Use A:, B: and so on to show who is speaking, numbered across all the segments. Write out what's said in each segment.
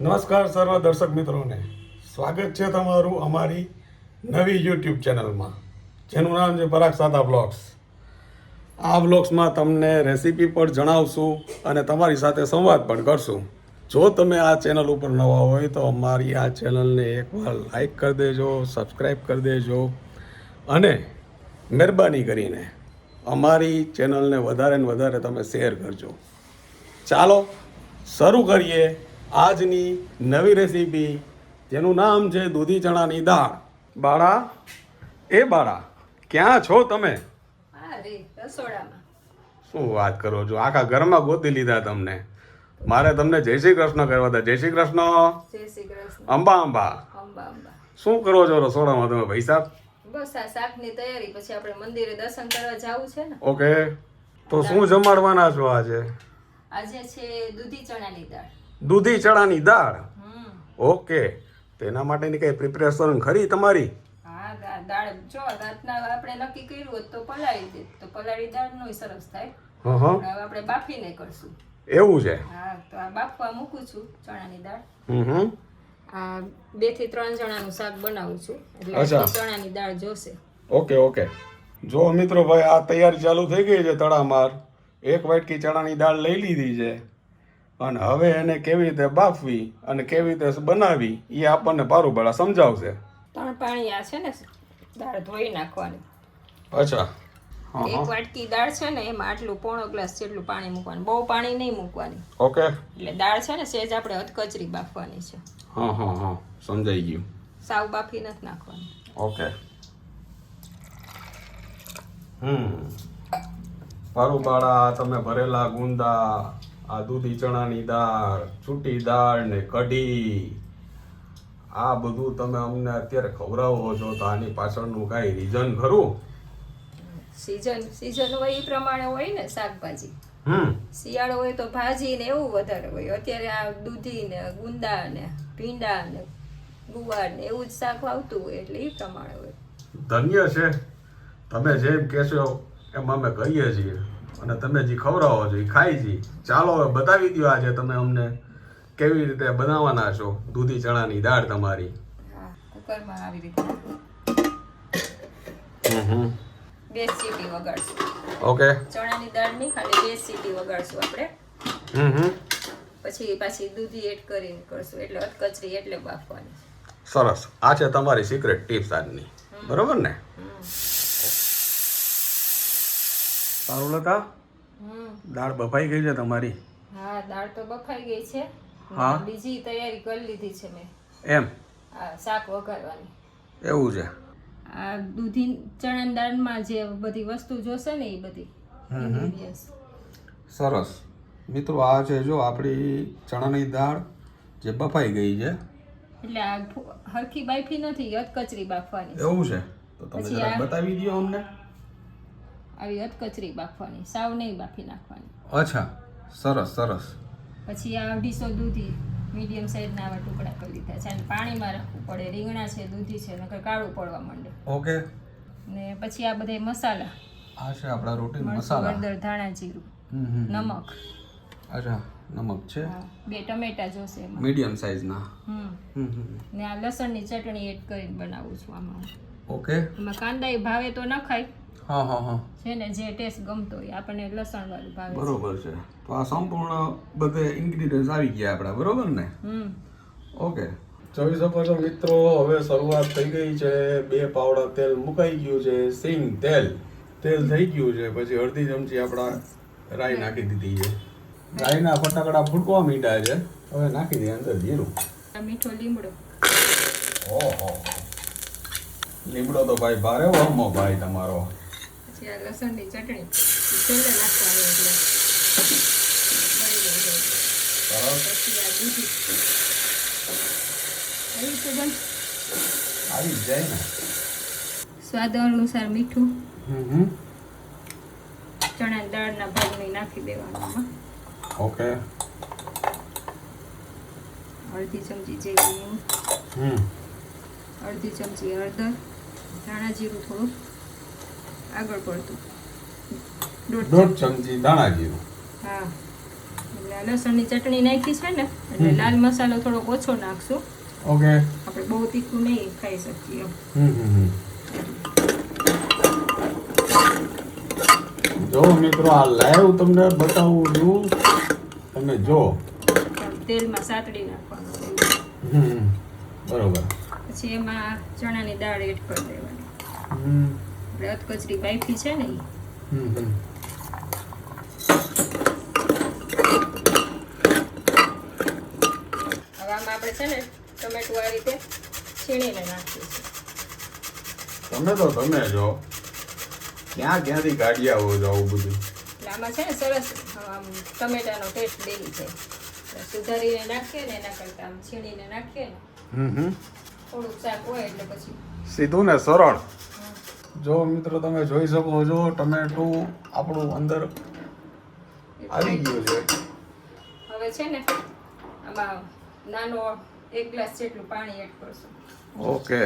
A: નમસ્કાર સર્વ દર્શક મિત્રોને. સ્વાગત છે તમારું અમારી નવી યુટ્યુબ ચેનલમાં, જેનું નામ છે પરાગ સાદા બ્લોગ્સ આ બ્લોગ્સમાં તમને રેસીપી પણ જણાવશું અને તમારી સાથે સંવાદ પણ કરશું. જો તમે આ ચેનલ ઉપર નવા હોય તો અમારી આ ચેનલને એકવાર લાઈક કરી દેજો સબસ્ક્રાઈબ કરી દેજો અને મહેરબાની કરીને અમારી ચેનલને વધારે ને વધારે તમે શેર કરજો. ચાલો, શરૂ કરીએ. આજની નવી રેસીપી જેનું નામ છે દૂધી ચણાની દાળ. બાળા એ બાળા ક્યાં છો તમે? શું વાત કરો છો? આખા ઘરમાં ગોતી લીધા તમને. મારે તમને જય શ્રી કૃષ્ણ કહેવા હતા જય શ્રી કૃષ્ણ. અંબા અંબા.
B: અંબા અંબા.
A: શું કરો છો રસોડામાં તમે ભાઈ સાહેબ
B: બસ આ શાકની તૈયારી પછી આપણે મંદિરે દર્શન કરવા જવું છે ને.
A: ઓકે. તો શું જમાડવાના છો આજે?
B: આજે છે દૂધી ચણાની દાળ.
A: દૂધી ચણાની દાળ. ઓકે. તેના માટેની કઈ પ્રિપેરેશન ખરી તમારી?
B: દાળ જો રાતના આપણે નક્કી કર્યું હોત તો પલાળી દે. તો પલાળી દાળનો સરસ થાય.
A: હં હં.
B: પણ હવે આપણે બાફીને કરશું.
A: એવું છે?
B: હા તો આ બાફવા મૂકું છું ચણાની દાળ.
A: હમ
B: આ બેથી ત્રણ જણાનું શાક બનાવું છું. એટલે. ચણાની દાળ જોશે.
A: Okay okay. જો મિત્રો ભાઈ આ તૈયારી ચાલુ થઈ ગઈ છે તળામાર એક વાટકી ચણાની દાળ લઈ લીધી છે. અને હવે એને કેવી રીતે બાફવી અને કેવી રીતે બનાવી એ આપણને પારું ભલા સમજાવશે.
B: ત્રણ પાણી આ છે ને દાળ ધોઈ નાખવાની.
A: અચ્છા. હા
B: એક વાટકી દાળ છે ને એમાં આટલું પોણો ગ્લાસ જેટલું પાણી મૂકવાનું. બહુ પાણી નહીં મૂકવાની.
A: ઓકે.
B: એટલે દાળ છે ને સેજ આપણે અધકચરી બાફવાની છે.
A: હા હા હા. સમજાઈ ગયું.
B: સાવ બાફી નથી નાખવાની.
A: ઓકે. હમ. પારુપાડા તમે ભરેલા ગુંદા આ દૂધી ચણાની દાળ છૂટી દાળ ને કઢી. આ બધું તમે અમને અત્યારે ખવડાવો છો તો આની પાછળનું કાંઈ રીઝન ખરું?
B: સીઝન સીઝન હોય એ પ્રમાણે હોય ને શાકભાજી.
A: હમ.
B: શિયાળો હોય તો ભાજી ને એવું વધારે હોય. અત્યારે આ દૂધી ને ગુંદા ને ભીંડા ને ગુવાર ને એવું જ શાક વાવતું હોય એટલે એ પ્રમાણે હોય.
A: ધન્ય છે. તમે જેમ કહેશો એમ અમે કહીએ છીએ. અને તમે જે ખવડાવો છો એ ખાઈ છે ચાલો હવે બતાવી દો આજે તમે અમને કેવી રીતે બનાવવાના છો દૂધી ચણાની દાળ તમારી.
B: કુકરમાં આવી રીતે. બે સીટી વગાડશું.
A: ઓકે.
B: ચણાની દાળ નહીં ખાલી બે સીટી વગાડશું આપણે.
A: હમ હમ.
B: પછી પાછી દૂધી એડ કરીને કરશું એટલે અધકચરી એટલે બાફવાની.
A: સરસ. આ છે તમારી સિક્રેટ ટિપ્સ આજની. બરોબર ને? સારું લતા? દાળ બફાઈ ગઈ છે તમારી?
B: હા દાળ તો બફાઈ ગઈ છે.
A: હા.
B: બીજી તૈયારી કરી લીધી છે મેં.
A: એમ?
B: શાક વઘારવાની.
A: એવું છે?
B: આ દૂધી ચણાની દાળમાં જે બધી વસ્તુ જોશે ને એ બધી.
A: સરસ. મિત્રો આ છે જો આપણી ચણાની દાળ જે બફાઈ ગઈ છે.
B: એટલે આ હરખી બાફી નથી અધકચરી બાફવાની.
A: એવું છે? તો તમે બતાવી દો અમને.
B: આવી અધકચરી બાફવાની સાવ નહીં બાફી નાખવાની.
A: અચ્છા સરસ સરસ.
B: પછી આ અઢીસો દૂધી મીડિયમ સાઈઝના આવા ટુકડા કરી લીધા છે અને પાણીમાં રાખવું પડે રીંગણા છે દૂધી છે નકર કાળું પડવા માંડે.
A: ઓકે.
B: ને પછી આ બધા મસાલા.
A: આ છે આપણા રૂટીન મસાલા.
B: હળદર ધાણા જીરું. નમક.
A: અચ્છા નમક છે?
B: બે ટમેટા જોશે
A: મીડિયમ
B: હમ.
A: હમ
B: ને આ લસણની ચટણી એડ કરીને બનાવું છું આમાં
A: ઓકે.
B: એમાં કાંદા ભાવે તો ન ખાય
A: હા હા હા.
B: છે ને જે ટેસ્ટ ગમતો હોય આપણને લસણ વાળું ભાવે
A: બરોબર છે. તો આ સંપૂર્ણ બધે ઇન્ગ્રીડિયન્ટ્સ આવી ગયા આપણા બરોબર ને?
B: હમ.
A: ઓકે. જોઈ શકો છો મિત્રો હવે શરૂઆત થઈ ગઈ છે. બે પાવડા તેલ મુકાઈ ગયું છે. સિંગ તેલ. તેલ થઈ ગયું છે. પછી અડધી ચમચી આપણા રાઈ નાખી દીધી છે. રાઈના ફટાકડા ફૂટવા મીઠા છે. હવે નાખી દઈએ અંદર જીરું.
B: મીઠો લીમડો.
A: ઓહો. લીમડો તો ભાઈ ભારે વહમો ભાઈ તમારો.
B: પછી આ લસણની ચટણી. છેલ્લે નાખવાની એટલે. પછી આ દૂધી. આવી સુગંધ
A: આવી જાય ને.
B: સ્વાદ અનુસાર મીઠું. ચણા દાળના ભાગની નાખી દેવાનું.
A: ઓકે.
B: અડધી ચમચી જેવી અડધી ચમચી હળદર. ધાણા જીરું થોડું. આગળ પડતું. દોઢ
A: ચમચી. ધાણા જીરું.
B: હા. એટલે લસણની ચટણી નાખી છે ને એટલે લાલ મસાલો થોડોક ઓછો નાખશું.
A: ઓકે.
B: આપણે બહુ તીખું નહીં ખાઈ શકીએ.
A: જો મિત્રો આ લાઈવ તમને બતાવું છું. તમે જો.
B: તેલમાં સાતડી નાખવાનું.
A: બરોબર.
B: પછી એમાં ચણાની દાળ એડ કરી દેવાની.
A: હમ.
B: આપણે અધકચરી બાફી છે ને
A: હમ હમ.
B: હવે આમાં આપણે છે ને ટમેટું આ રીતે છીણીને નાખીશું
A: તમે તો તમે જો ક્યાં ક્યાંથી કાઢી આવો છો આવું બધું?
B: એટલે આમાં છે ને સરસ આમ ટમેટાનો ટેસ્ટ દેવી છે. સુધારીને નાખીએ ને એના કરતા આમ છીણીને નાખીએ ને. થોડુંક શાક હોય એટલે પછી
A: સીધું ને સરળ. જો મિત્રો તમે જોઈ શકો છો ટમેટું આપણું અંદર આવી ગયું છે.
B: હવે છે ને આમાં નાનો એક ગ્લાસ જેટલું પાણી એડ કરશું.
A: ઓકે.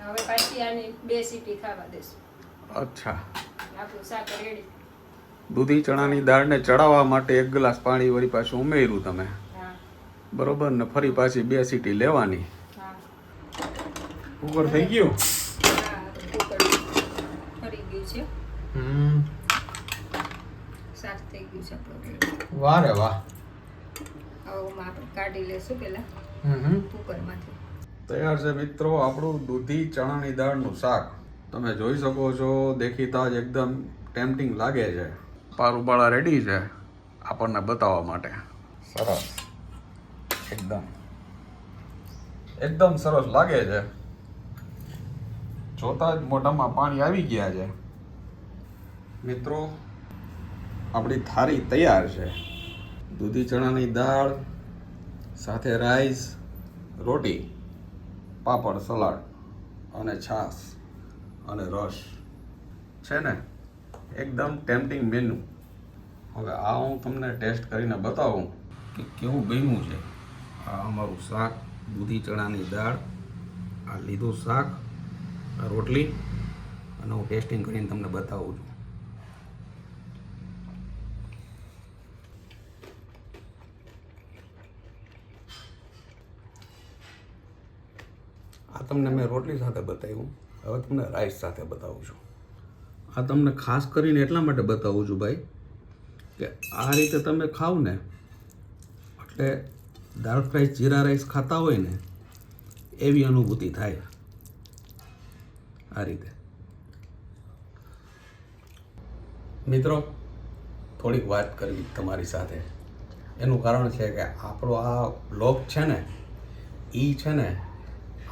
B: હવે પાછી આની બે સીટી ખાવા દેશું.
A: અચ્છા.
B: આપણું શાક રેડી
A: દૂધી ચણાની દાળને ચડાવવા માટે એક ગ્લાસ પાણી વળી પાછું ઉમેર્યું તમે. બરોબર ને ફરી પાછી બે સીટી લેવાની. કુકર થઈ ગયું? વાહ. વાહ તૈયાર છે મિત્રો આપણું દૂધી ચણાની દાળનું શાક. તમે જોઈ શકો છો દેખીતા જ એકદમ ટેમ્પટિંગ લાગે છે. પારુબાળા રેડી છે આપણને બતાવવા માટે. સરસ. એકદમ. એકદમ સરસ લાગે છે. જોતા જ મોઢામાં પાણી આવી ગયા છે. મિત્રો, આપણી થાળી તૈયાર છે. દૂધી ચણાની દાળ, સાથે રાઈસ, રોટી, પાપડ, સલાડ અને છાશ અને રસ. છે ને? એકદમ ટેમ્પટિંગ મેનુ હવે આ હું તમને ટેસ્ટ કરીને બતાવું કે કેવું બન્યું છે. આ અમારું શાક, દૂધી, ચણાની દાળ, આ લીધું શાક, આ રોટલી, અને હું ટેસ્ટિંગ કરીને તમને બતાવું છું. આ તમને મેં રોટલી સાથે બતાવ્યું. હવે તમને રાઈસ સાથે બતાવું છું. આ તમને ખાસ કરીને એટલા માટે બતાવું છું ભાઈ, કે આ રીતે તમે ખાવ ને એટલે દાળ રાઈસ જીરા રાઈસ ખાતા હોય ને, એવી અનુભૂતિ થાય. આ રીતે. મિત્રો, થોડીક વાત કરવી તમારી સાથે. એનું કારણ છે કે આપણો આ બ્લોગ છે ને એ છે ને,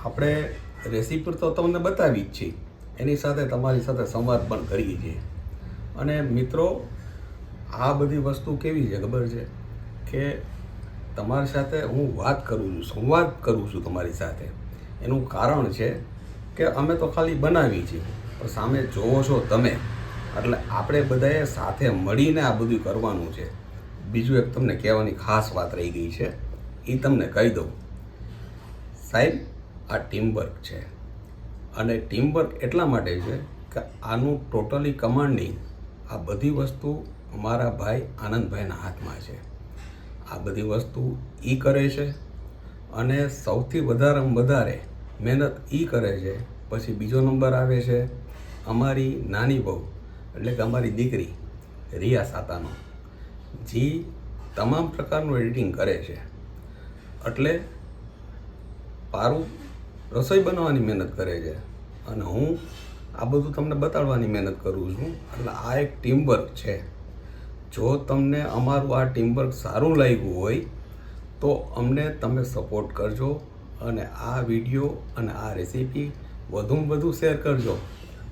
A: આપણે રેસીપી તો તમને બતાવી જ છીએ. એની સાથે તમારી સાથે સંવાદ પણ કરીએ છીએ. અને મિત્રો, આ બધી વસ્તુ કેવી છે ખબર છે? કે તમારી સાથે હું વાત કરું છું, સંવાદ કરું છું તમારી સાથે. એનું કારણ છે કે અમે તો ખાલી બનાવી છીએ, પણ સામે જોવો છો તમે. એટલે આપણે બધાએ સાથે મળીને આ બધું કરવાનું છે. બીજું એક તમને કહેવાની ખાસ વાત રહી ગઈ છે એ તમને કહી દઉં. સાહેબ, આ ટીમવર્ક છે. અને ટીમવર્ક એટલા માટે છે કે આનું ટોટલી કમાન્ડિંગ આ બધી વસ્તુ અમારા ભાઈ આનંદભાઈના હાથમાં છે. આ બધી વસ્તુ એ કરે છે અને સૌથી વધારેમાં વધારે મહેનત એ કરે છે. પછી બીજો નંબર આવે છે અમારી નાની બહુ, એટલે કે અમારી દીકરી રિયા સાતાનો, જે તમામ પ્રકારનું એડિટિંગ કરે છે. એટલે પારું રસોઈ બનાવવાની મહેનત કરે છે અને હું આ બધું તમને બતાડવાની મહેનત કરું છું. એટલે આ એક ટીમવર્ક છે. જો તમને અમારું આ ટીમવર્ક સારું લાગ્યું હોય, તો અમને તમે સપોર્ટ કરજો અને આ વીડિયો અને આ રેસીપી વધુમાં વધુ શેર કરજો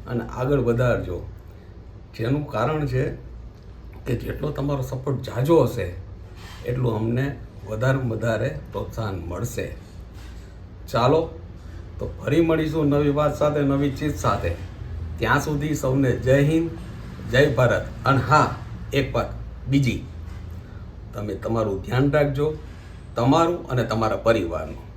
A: અને આગળ વધારજો. જેનું કારણ છે કે જેટલો તમારો સપોર્ટ જાજો હશે, એટલું અમને વધારેમાં વધારે પ્રોત્સાહન મળશે. ચાલો, તો ફરી મળીશું નવી વાત સાથે, નવી ચીજ સાથે. ત્યાં સુધી સૌને જય હિન્દ, જય ભારત. અને હા એક વાત. બીજી તમે તમારું ધ્યાન રાખજો તમારું અને તમારા પરિવારનું.